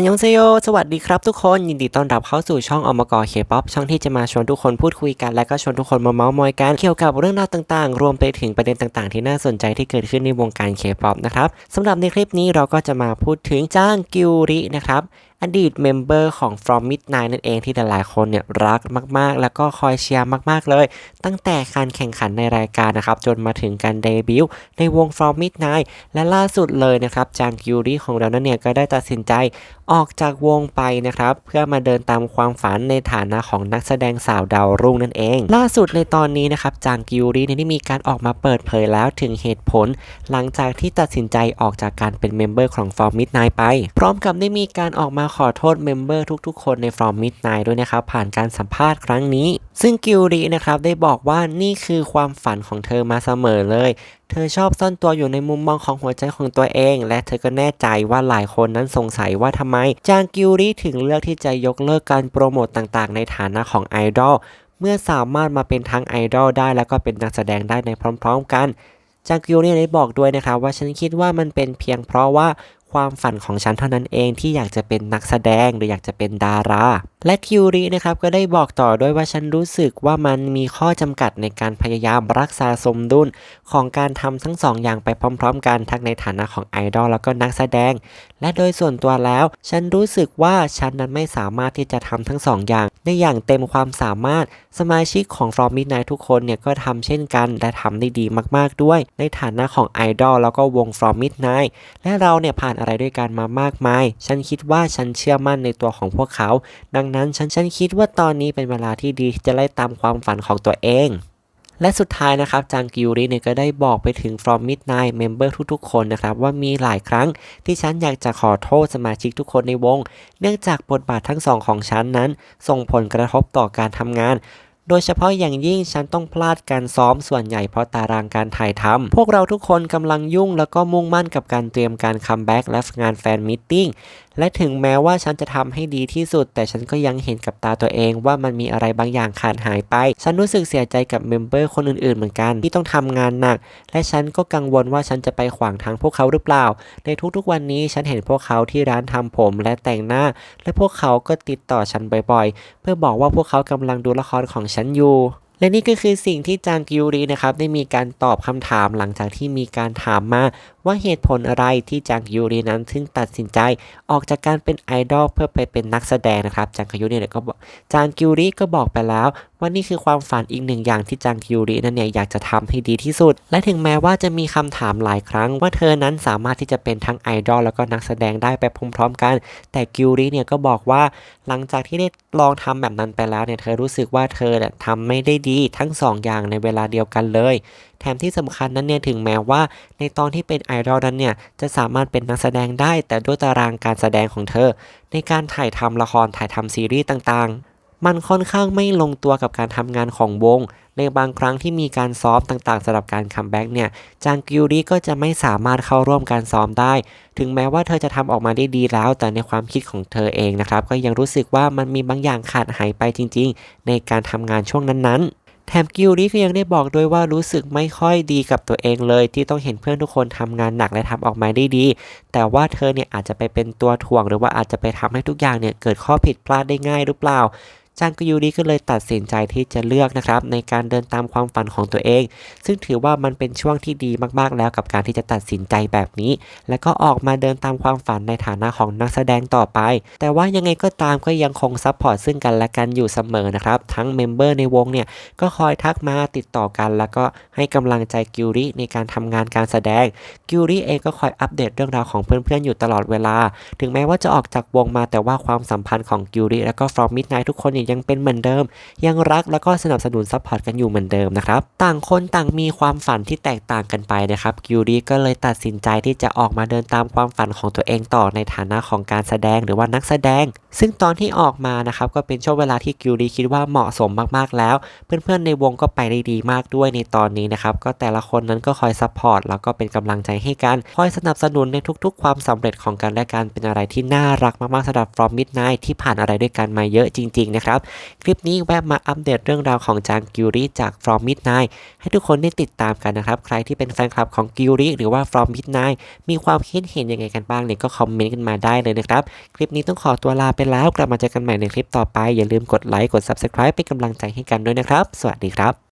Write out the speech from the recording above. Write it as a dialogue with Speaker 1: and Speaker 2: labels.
Speaker 1: อันยองเซโย สวัสดีครับทุกคน ยินดีต้อนรับเข้าสู่ช่องอมกอเคป๊อปช่องที่จะมาชวนทุกคนพูดคุยกัน และก็ชวนทุกคนมาเมาส์มอยกัน เกี่ยวกับเรื่องราวต่างๆ รวมไปถึงประเด็นต่างๆ ที่น่าสนใจที่เกิดขึ้นในวงการเคป๊อปนะครับสำหรับในคลิปนี้เราก็จะมาพูดถึงจ้างกิวรินะครับ อดีตเมมเบอร์ของ From Midnight นั่นเองที่หลายๆคนเนี่ยรักมากๆ แล้วก็คอยเชียร์มากๆเลย ตั้งแต่การแข่งขันในรายการนะครับ จนมาถึงการเดบิวต์ในวง From Midnight และล่าสุดเลยนะครับ จางกิวริของเรานั้นเนี่ยก็ได้ตัดสินใจออกจากวงไปนะครับ เพื่อมาเดินตามความฝันในฐานะของนักแสดงสาวดาวรุ่งนั่นเอง ล่าสุดในตอนนี้นะครับจางกิวริเนี่ยได้มีการออกมาเปิดเผยแล้วถึงเหตุผล หลังจากที่ตัดสินใจออกจากการเป็นเมมเบอร์ของ From Midnight ไป พร้อมกับได้มีการออกมาขอโทษเมมเบอร์ทุกๆ คนใน From Midnight ด้วยนะครับ ผ่านการสัมภาษณ์ครั้งนี้ ซึ่งกิวรินะครับได้บอกว่านี่คือความฝันของเธอมาเสมอเลย เธอชอบซ่อนตัวอยู่ในมุมมองของหัวใจของตัวเอง และเธอก็แน่ใจว่าหลายคนนั้นสงสัยว่าทำไม จางกิวริถึงเลือกที่จะยกเลิกการโปรโมตต่างๆ ในฐานะของไอดอลเมื่อสามารถมาเป็นทั้งไอดอลได้แล้วก็เป็นนักแสดงได้ในพร้อม ๆ กันจางกิวเนี่ยได้บอกด้วยนะครับว่าฉันคิดว่ามันเป็นเพียงเพราะว่า ความฝันของฉันเท่านั้นเองที่อยากจะเป็นนักแสดงหรืออยากจะเป็นดารา และคิวรินะครับก็ได้บอกต่อด้วยว่าฉันรู้สึกว่ามันมีข้อจำกัดในการพยายามรักษาสมดุลของการทำทั้งสองอย่างไปพร้อม ๆ กันทั้งในฐานะของไอดอลแล้วก็นักแสดง และโดยส่วนตัวแล้ว ฉันรู้สึกว่าฉันนั้นไม่สามารถที่จะทำทั้งสองอย่างได้อย่างเต็มความสามารถ สมาชิกของ From Midnight ทุกคนเนี่ยก็ทำเช่นกัน และทำได้ดีมากๆด้วย ในฐานะของไอดอลแล้วก็วง From Midnight และเราเนี่ยผ่านอะไรด้วยกันมามากมาย ฉันคิดว่าฉันเชื่อมั่นในตัวของพวกเขา ดังนั้นฉันฉันคิดว่าตอนนี้เป็นเวลาที่ดีที่จะไล่ตามความฝันของตัวเองและสุดท้ายนะครับจางกิวริเนี่ยก็ได้บอกไปถึง From Midnight Member ทุกๆ คนนะครับ ว่ามีหลายครั้งที่ฉันอยากจะขอโทษสมาชิกทุกคนในวง เนื่องจากบทบาททั้งสองของฉันนั้น ส่งผลกระทบต่อการทำงาน โดยเฉพาะอย่างยิ่งฉันต้องพลาดการซ้อมส่วนใหญ่เพราะตารางการถ่ายทำพวกเราทุกคนกำลังยุ่งแล้วก็มุ่งมั่นกับการเตรียมการคัมแบ็กและงานแฟนมิทติ้งและถึงแม้ว่าฉันจะทำให้ดีที่สุด แต่ฉันก็ยังเห็นกับตาตัวเองว่ามันมีอะไรบางอย่างขาดหายไป ฉันรู้สึกเสียใจกับเมมเบอร์คนอื่นๆเหมือนกัน ที่ต้องทำงานหนัก และฉันก็กังวลว่าฉันจะไปขวางทางพวกเขาหรือเปล่า ในทุกๆวันนี้ฉันเห็นพวกเขาที่ร้านทำผมและแต่งหน้า และพวกเขาก็ติดต่อฉันบ่อยๆ เพื่อบอกว่าพวกเขากำลังดูละครของฉันอยู่และนี่ก็คือสิ่งที่จางกิวรีนะครับได้มีการตอบคำถามหลังจากที่มีการถามมาว่าเหตุผลอะไรที่จางกิวรีนั้นถึงตัดสินใจออกจากการเป็นไอดอลเพื่อไปเป็นนักแสดงนะครับจางกิวรีเนี่ยก็บอกจางกิวรีก็บอกไปแล้ว ว่านี่คือความฝันอีกหนึ่งอย่างที่จางกิวรีนั้นเนี่ยอยากจะทำให้ดีที่สุด และถึงแม้ว่าจะมีคำถามหลายครั้ง ว่าเธอนั้นสามารถที่จะเป็นทั้งไอดอลแล้วก็นักแสดงได้ไปพร้อมๆกัน แต่กิวรีเนี่ยก็บอกว่าหลังจากที่ได้ลองทำแบบนั้นไปแล้วเนี่ยเธอรู้สึกว่าเธอเนี่ยทำไม่ได้ดีทั้งสองอย่างในเวลาเดียวกันเลยแถมที่สำคัญนั้นเนี่ยถึงแม้ว่าในตอนที่เป็นไอดอลนั้นเนี่ยจะสามารถเป็นนักแสดงได้ แต่ด้วยตารางการแสดงของเธอ ในการถ่ายทำละครถ่ายทำซีรีส์ต่างๆ มันค่อนข้างไม่ลงตัวกับการทำงานของวง ในบางครั้งที่มีการซ้อมต่างๆสำหรับการคัมแบ็กเนี่ย จางกิวรีก็จะไม่สามารถเข้าร่วมการซ้อมได้ ถึงแม้ว่าเธอจะทำออกมาได้ดีแล้ว แต่ในความคิดของเธอเองนะครับ ก็ยังรู้สึกว่ามันมีบางอย่างขาดหายไปจริง ๆ ในการทำงานช่วงนั้นๆแถมกิวรีก็ยังได้บอกด้วยว่ารู้สึกไม่ค่อยดีกับตัวเองเลย ที่ต้องเห็นเพื่อนทุกคนทำงานหนักและทำออกมาได้ดี แต่ว่าเธอเนี่ยอาจจะไปเป็นตัวถ่วงหรือว่าอาจจะไปทำให้ทุกอย่างเนี่ยเกิดข้อผิดพลาดได้ง่ายหรือเปล่า จางกยูริก็เลยตัดสินใจที่จะเลือกนะครับในการเดินตามความฝันของตัวเอง ซึ่งถือว่ามันเป็นช่วงที่ดีมากๆแล้วกับการที่จะตัดสินใจแบบนี้ แล้วก็ออกมาเดินตามความฝันในฐานะของนักแสดงต่อไป แต่ว่ายังไงก็ตามก็ยังคงซัพพอร์ตซึ่งกันและกันอยู่เสมอนะครับ ทั้งเมมเบอร์ในวงเนี่ยก็คอยทักมาติดต่อกันแล้วก็ให้กำลังใจกิวริในการทำงานการแสดงกิวริเองก็คอยอัปเดตเรื่องราวของเพื่อนๆอยู่ตลอดเวลา ถึงแม้ว่าจะออกจากวงมาแต่ว่าความสัมพันธ์ของกิวริและก็ From Midnight ทุกคนเนี่ยยังเป็นเหมือนเดิม ยังรักแล้วก็สนับสนุนซัพพอร์ตกันอยู่เหมือนเดิมนะครับต่างคนต่างมีความฝันที่แตกต่างกันไปนะครับกิวริก็เลยตัดสินใจที่จะออกมาเดินตามความฝันของตัวเองต่อในฐานะของการแสดงหรือว่านักแสดง ซึ่งตอนที่ออกมานะครับก็เป็นช่วงเวลาที่กิวริคิดว่าเหมาะสมมากๆแล้ว เพื่อนๆในวงก็ไปได้ดีมากด้วยในตอนนี้นะครับก็แต่ละคนนั้นก็คอยซัพพอร์ตแล้วก็เป็นกำลังใจให้กัน คอยสนับสนุนในทุกๆ ความสำเร็จของกันและกันเป็นอะไรที่น่ารักมากๆสำหรับ From Midnight ที่ผ่านอะไรด้วยกันมาเยอะจริงๆนะครับคลิปนี้แวะมาอัปเดตเรื่องราวของจางกิวริจาก From Midnight ให้ทุกคนได้ติดตามกันนะครับ ใครที่เป็นแฟนคลับของกิวริหรือว่า From Midnight มีความคิดเห็นยังไงกันบ้างเนี่ยก็คอมเมนต์กันมาได้เลยนะครับ คลิปนี้ต้องขอตัวลาไปแล้ว กลับมาเจอกันใหม่ในคลิปต่อไป อย่าลืมกดไลค์กด Subscribe เป็นกำลังใจให้กันด้วยนะครับ สวัสดีครับ